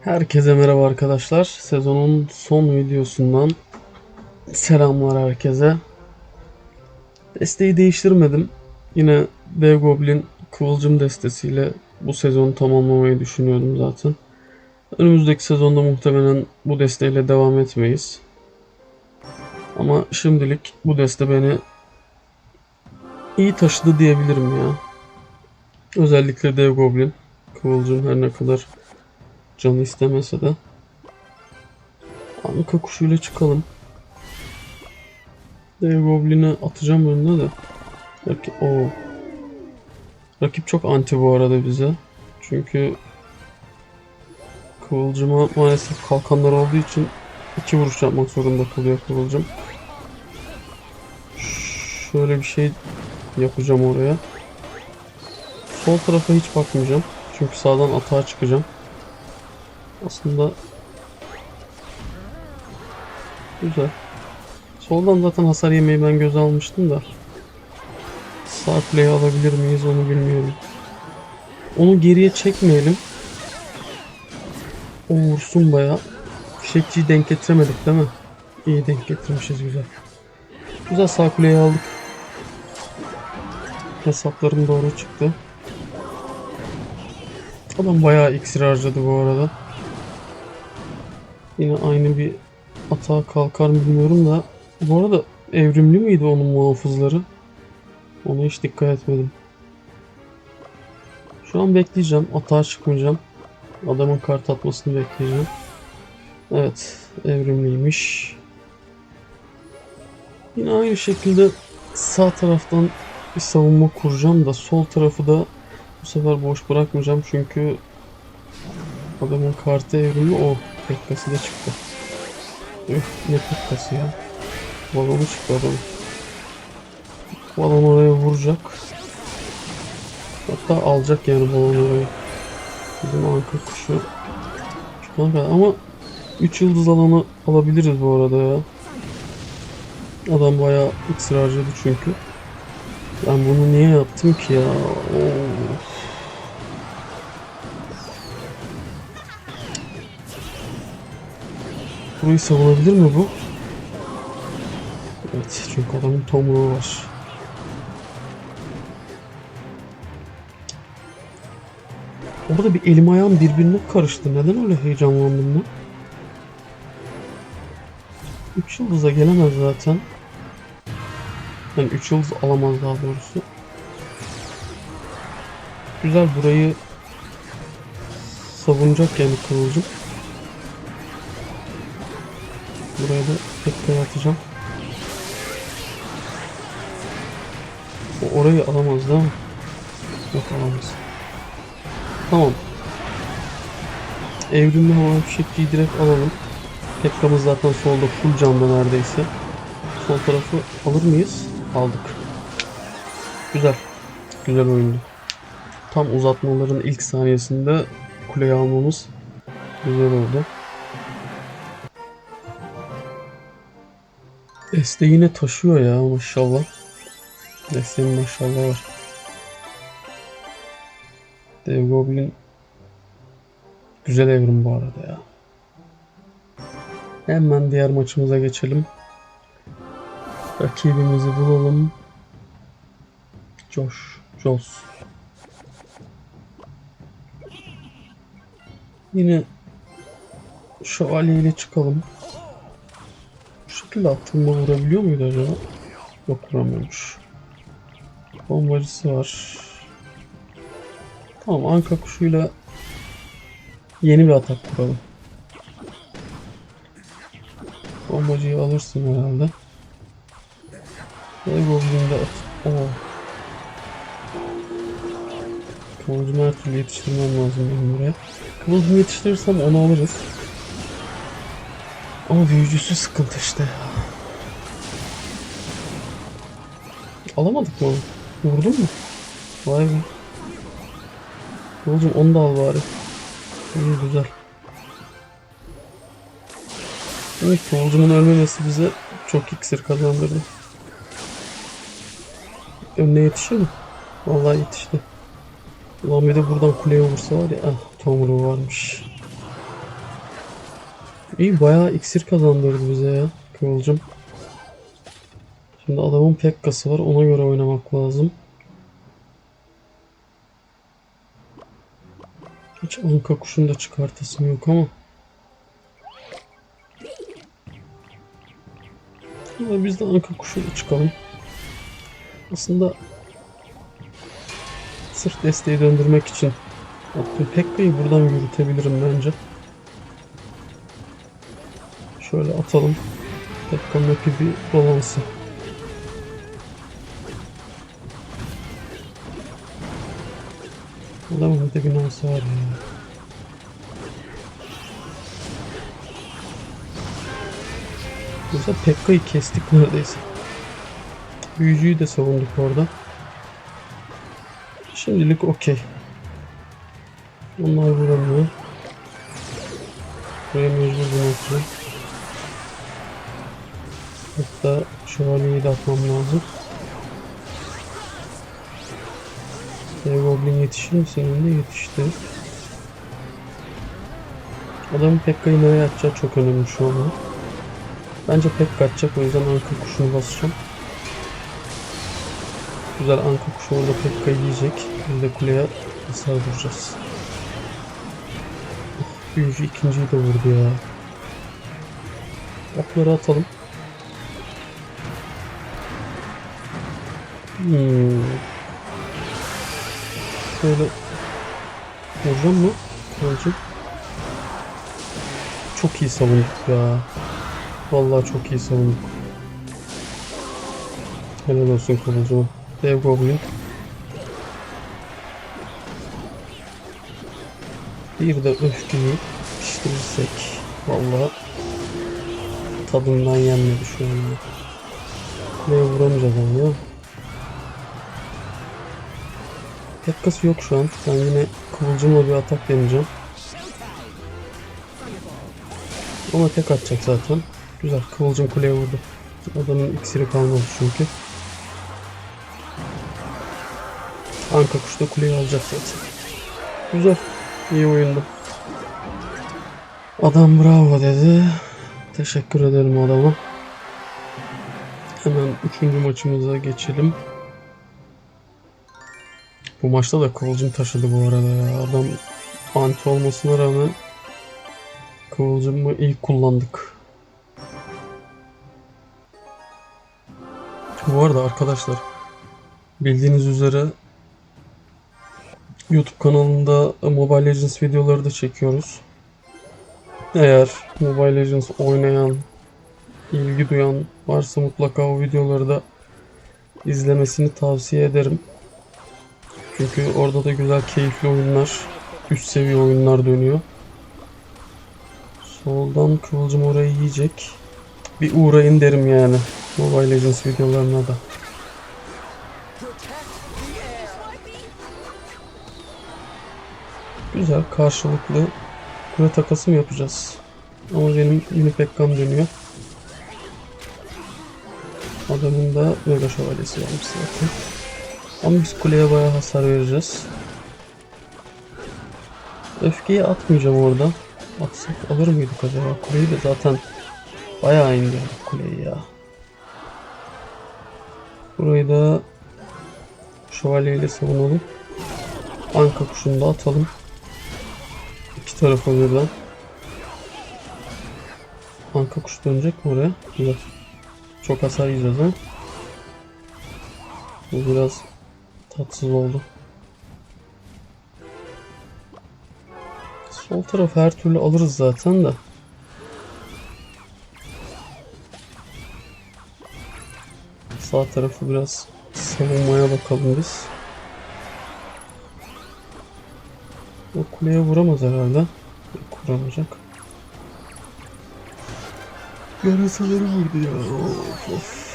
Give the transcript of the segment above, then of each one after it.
Herkese merhaba arkadaşlar. Sezonun son videosundan selamlar herkese. Desteği değiştirmedim. Yine Dev Goblin Kıvılcım destesiyle bu sezonu tamamlamayı düşünüyordum zaten. Önümüzdeki sezonda muhtemelen bu desteğiyle devam etmeyiz. Ama şimdilik bu deste beni iyi taşıdı diyebilirim ya. Özellikle Dev Goblin. Kıvılcım her ne kadar canı istemese de. Anka kuşuyla çıkalım. Dev Goblin'e atacağım önüne de. Rakip, o. Rakip çok anti bu arada bize. Çünkü Kıvılcıma maalesef kalkanlar olduğu için iki vuruş yapmak zorunda kalıyor Kıvılcım. Şöyle bir şey yapacağım oraya. Sol tarafa hiç bakmayacağım. Çünkü sağdan atağa çıkacağım. Aslında güzel. Soldan zaten hasar yemeyi ben göze almıştım da. Sağ play'i alabilir miyiz onu bilmiyorum. Onu geriye çekmeyelim. O vursun baya. Fişekçiyi denk getiremedik değil mi? İyi denk getirmişiz güzel. Güzel sağ kuleyi aldık. Hesaplarım doğru çıktı. Adam bayağı iksir harcadı bu arada. Yine aynı bir atağa kalkar mı bilmiyorum da. Bu arada evrimli miydi onun muhafızları? Ona hiç dikkat etmedim. Şu an bekleyeceğim. Atağa çıkmayacağım. Adamın kart atmasını bekleyeceğim. Evet. Evrimliymiş. Yine aynı şekilde sağ taraftan bir savunma kuracağım da sol tarafı da bu sefer boş bırakmayacağım çünkü adamın kartı evrimli o pekkası da çıktı. Üf ne pekkası ya. Balonu çıktı adam. Balon oraya vuracak. Hatta alacak yani balon orayı. Bizim anka kuşu ama 3 yıldız alanı alabiliriz bu arada ya. Adam bayağı iksir harcadı çünkü. Ben bunu niye yaptım ki ya? Of. Burayı savunabilir mi bu? Evet çünkü adamın tomruğu var. Orada bir elim ayağım birbirine karıştı. Neden öyle heyecanlandım ben? 3 yıldıza gelemez zaten. Yani 3 yıldız alamaz daha doğrusu. Güzel burayı savunacak yani Kıvılcım. Buraya da tekrar atacağım. O orayı alamaz değil mi? Yok alamaz. Tamam. Evrimli hava fişekçiyi direkt alalım. Pekka'mız zaten solda full canda neredeyse. Sol tarafı alır mıyız? Aldık. Güzel. Güzel oyundu. Tam uzatmaların ilk saniyesinde kuleyi almamız güzel oldu. Deste yine taşıyor ya maşallah. Desteğin maşallah var. Dev Goblin güzel evrim bu arada ya. Hemen diğer maçımıza geçelim. Rakibimizi bulalım. Josh, Joss. Yine şövalye ile çıkalım. Şekilde attığımda vurabiliyor muydu acaba? Yok vuramıyormuş. Bombacısı var. Tamam anka kuşuyla yeni bir atak kuralım. Bombacıyı alırsın herhalde. Ve Goblin'de at. Oo. Kıvılcımı her türlü yetiştirmem lazım benim buraya. Kıvılcımı yetiştirirsem onu alırız. Ama büyücüsü sıkıntı işte. Alamadık mı onu? Vurdun mu? Vay be. Kıvılcım onu da al bari. İyi güzel. Evet Kıvılcım'ın ölmemesi bize çok iksir kazandırdı. Önüne yetişir mi? Vallahi yetişti. Ulan bir de buradan kuleye vursa var ya. Ah tomruğu varmış. İyi bayağı iksir kazandırdı bize ya Kıvılcım. Şimdi adamın Pekka'sı var ona göre oynamak lazım. Hiç anka kuşunu da çıkartasım yok ama. Ama biz de anka kuşuyla çıkalım. Aslında sırf desteği döndürmek için attım. Pekka'yı buradan yürütebilirim bence. Şöyle atalım. Map'i bir dolansın. Adamın bir de binası var ya. Mesela Pekka'yı kestik neredeyse. Büyücüyü de savunduk orada. Şimdilik okey. Onlar vuramıyor. Buraya mecbur bulmak Hatta şövalyeyi de atmam lazım. Dev Goblin yetişir senin de yetişti. Adamın Pekka'yı nereye atacağı çok önemli şu anda. Bence Pekka atacak o yüzden anka kuşunu basacağım. Güzel anka kuşu orada Pekka'yı yiyecek. Biz de kuleye hasar vuracağız. Büyücü ikinciyi de vurdu ya. Okları atalım. Hmm. Şöyle vuracağım mı? Kıvılcım. Çok iyi savunduk ya. Vallahi çok iyi savunduk. Helal olsun Kıvılcım'a. Dev Goblin. Bir de öfkeyi pişirirsek. Vallahi tadından yenmedi şu an. ya. Kuleye vuramayacağız ama ya. Pekkası yok şu an. Ben yine kıvılcımla bir atak deneyeceğim. Ama tek atacak zaten. Güzel. Kıvılcım kuleye vurdu. Adamın iksiri kalmadı çünkü. Anka kuş da kuleyi alacak zaten. Güzel. İyi oyundu. Adam bravo dedi. Teşekkür ederim adama. Hemen üçüncü maçımıza geçelim. Bu maçta da Kıvılcım taşıdı bu arada ya. Adam anti olmasına rağmen Kıvılcım'ı ilk kullandık. Bu arada arkadaşlar bildiğiniz üzere YouTube kanalında Mobile Legends videoları da çekiyoruz. Eğer Mobile Legends oynayan, ilgi duyan varsa mutlaka o videoları da izlemesini tavsiye ederim. Çünkü orada da güzel keyifli oyunlar, üst seviye oyunlar dönüyor. Soldan kıvılcım orayı yiyecek. Bir uğrayın derim yani. Mobile Legends videolarına da. Güzel karşılıklı kule takası mı yapacağız? Ama benim yine Pekkam dönüyor. Adamın da Mega Şövalyesi varmış zaten. Ama biz kuleye bayağı hasar vereceğiz. Öfkeyi atmayacağım orada. Atsak alır mıydık acaba? Kuleyi de zaten bayağı indi kuleyi ya. Burayı da şövalyeyle savunalım. Anka kuşunu da atalım. İki tarafa birden. Anka kuş dönecek mi oraya? Güzel. Çok hasar yiyeceğiz ha. Bu biraz tatsız oldu. Sol tarafı her türlü alırız zaten de. Sağ tarafı biraz savunmaya bakalım biz. O kuleye vuramaz herhalde. Yok, Vuramayacak. Yarasaları vurdu ya. Of, of.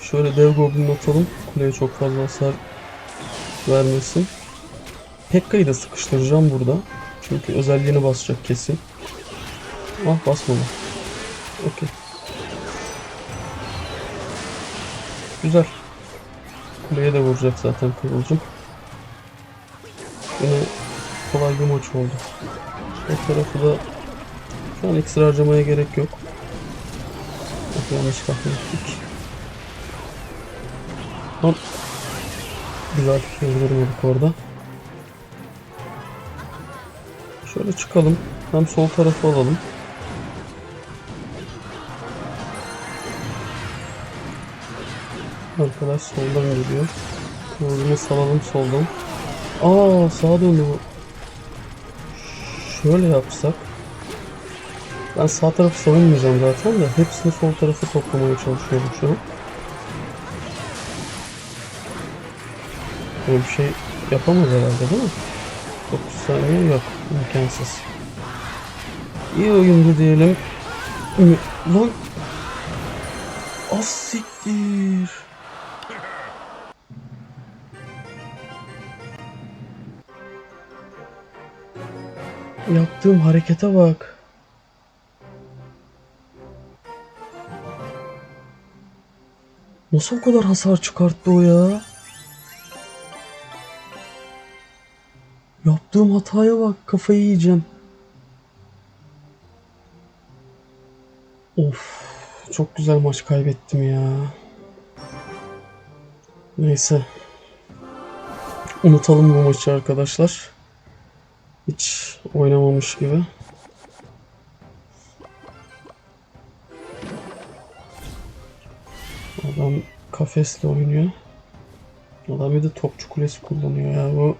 Şöyle dev goblin atalım. Kuleye çok fazla hasar vermesin. Pekka'yı da sıkıştıracağım burada. Çünkü özelliğini basacak kesin. Ah basmadı. Okey. Güzel. Kuleye de vuracak zaten Kıvılcım. Yine kolay bir maç oldu. O tarafı da Şu an ekstra harcamaya gerek yok. Yanlış ettik. Lan. Güzel öldürmedik orada. Şöyle çıkalım. Hem sol tarafı alalım. Arkadaş soldan geliyor. Yolunu salalım soldan. Aa sağa döndü bu. Şöyle yapsak. Ben sağ tarafı savunmayacağım zaten de. Hepsini sol tarafı toplamaya çalışıyorum şu an. Böyle bir şey yapamaz herhalde değil mi? 9 saniye yok. imkansız. İyi oyundu diyelim. Ü- Lan. Az siktir. Yaptığım harekete bak. Nasıl o kadar hasar çıkarttı o ya? Yaptığım hataya bak kafayı yiyeceğim. Of çok güzel maç kaybettim ya. Neyse. Unutalım bu maçı arkadaşlar. Hiç oynamamış gibi. Adam kafesle oynuyor. Adam bir de topçu kulesi kullanıyor ya. Bu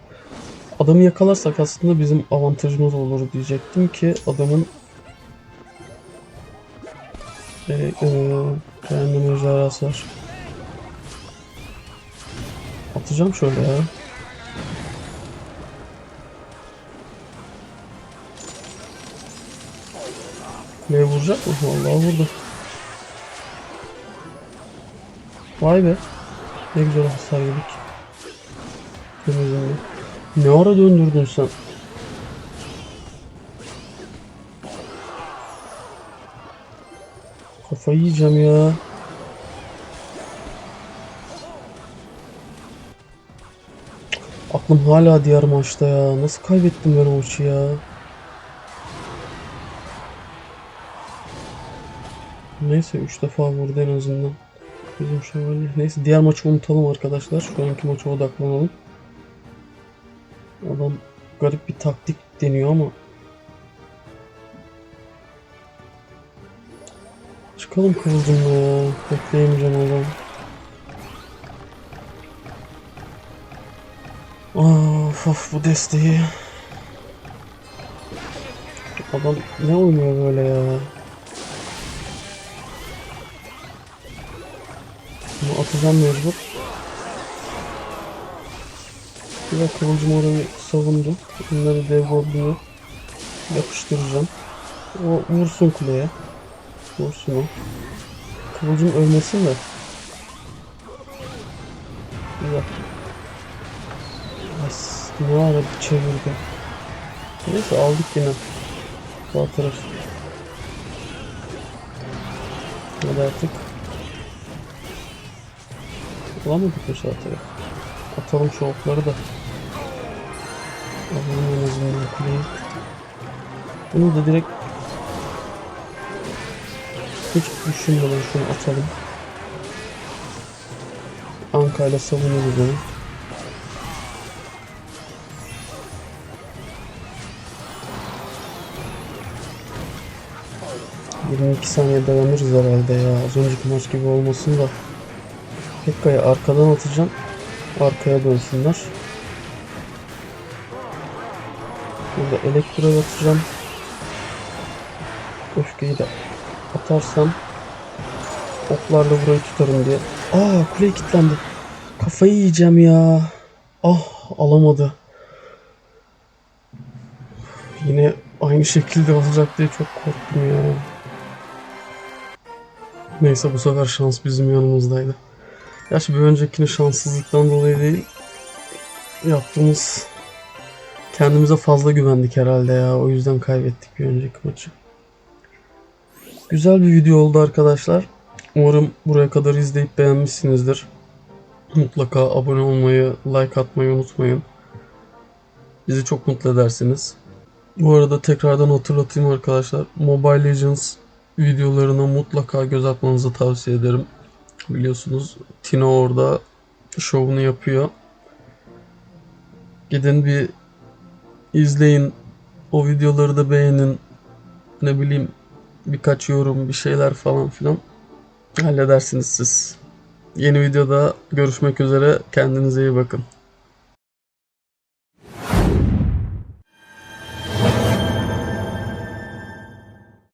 adamı yakalarsak aslında bizim avantajımız olur diyecektim ki adamın e, e, kendi mecrası var. Atacağım şöyle ya. Kuleye vuracak mı? Vallahi vurdu. Vay be. Ne güzel hasar yedik. Temizlendi. Ne ara döndürdün sen? Kafayı yiyeceğim ya. Aklım hala diğer maçta ya. Nasıl kaybettim ben o maçı ya? Neyse 3 defa vurdu en azından. Bizim şövalye. Neyse diğer maçı unutalım arkadaşlar. Şu anki maça odaklanalım. Adam garip bir taktik deniyor ama Çıkalım kıvılcımla ya. Bekleyemeyeceğim adam. Of of bu desteği. Adam ne oynuyor böyle ya? Bunu atacağım mecbur. De kıvılcım orayı savundu. Bunları dev goblini yapıştıracağım. O vursun kuleye. Vursun o. Kıvılcım ölmesin de. Güzel. As, ne ara bir çevirdi. Neyse aldık yine. Sağ taraf. Hadi artık. Bulamadık mı sağ taraf? Atalım şu okları da. Bunu da direkt hiç düşünmeden şunu atalım. Anka ile savunuruz onu. ...22 saniye dayanırız herhalde ya. Az önceki maç gibi olmasın da. Pekka'yı arkadan atacağım. Arkaya dönsünler. Burada elektro atacağım. Öfkeyi de atarsam oklarla burayı tutarım diye. Aa kule kilitlendi. Kafayı yiyeceğim ya. Ah alamadı. Yine aynı şekilde olacak diye çok korktum ya. Neyse bu sefer şans bizim yanımızdaydı. Gerçi bir öncekini şanssızlıktan dolayı değil. Yaptığımız kendimize fazla güvendik herhalde ya. O yüzden kaybettik bir önceki maçı. Güzel bir video oldu arkadaşlar. Umarım buraya kadar izleyip beğenmişsinizdir. Mutlaka abone olmayı, like atmayı unutmayın. Bizi çok mutlu edersiniz. Bu arada tekrardan hatırlatayım arkadaşlar. Mobile Legends videolarına mutlaka göz atmanızı tavsiye ederim. Biliyorsunuz Tino orada şovunu yapıyor. Gidin bir izleyin. O videoları da beğenin. Ne bileyim birkaç yorum bir şeyler falan filan halledersiniz siz. Yeni videoda görüşmek üzere. Kendinize iyi bakın.